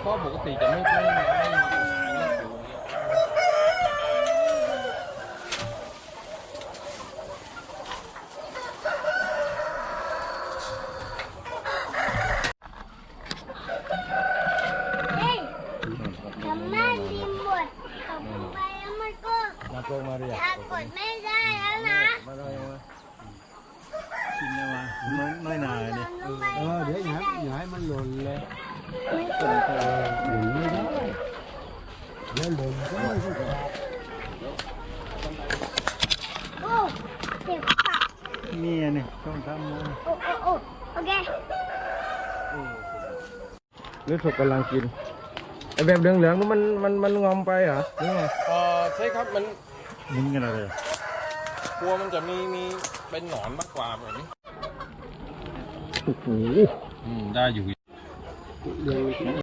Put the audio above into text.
เพราะปกติจะไม่ไม่ไม่ไม่มีปัญหาเรื่องผิวนี้เฮ้ยทำแม่ดีหมดตกลงไปแล้วมันก็มาโปรงมาเรียกถ้ากดไม่ได้แล้วนะ มาเลยมา กินแล้วมา น้อยน้อยหนาหเนี่ล่ยนลงไปเออเดี๋ยวอย่าให้อย่าให้มันหล่นเลยหล่นไม่ได้เดี๋ยวหล่นก็ไม่ใช่ขาดโอ้เจ็บปากนี่อันนี่ต้องทำนะโอ้โอ้โอ้โอเคเลือดสดกำลังกินไอแบบเหลืองๆนู้นมันมันมันงอมไปเหรอหรือไงเออใช่ครับมันมึงกันอะไรกลัวมันจะมีมีเป็นหนอนมากกว่าแบบนี้ โอ้โหได้อยู่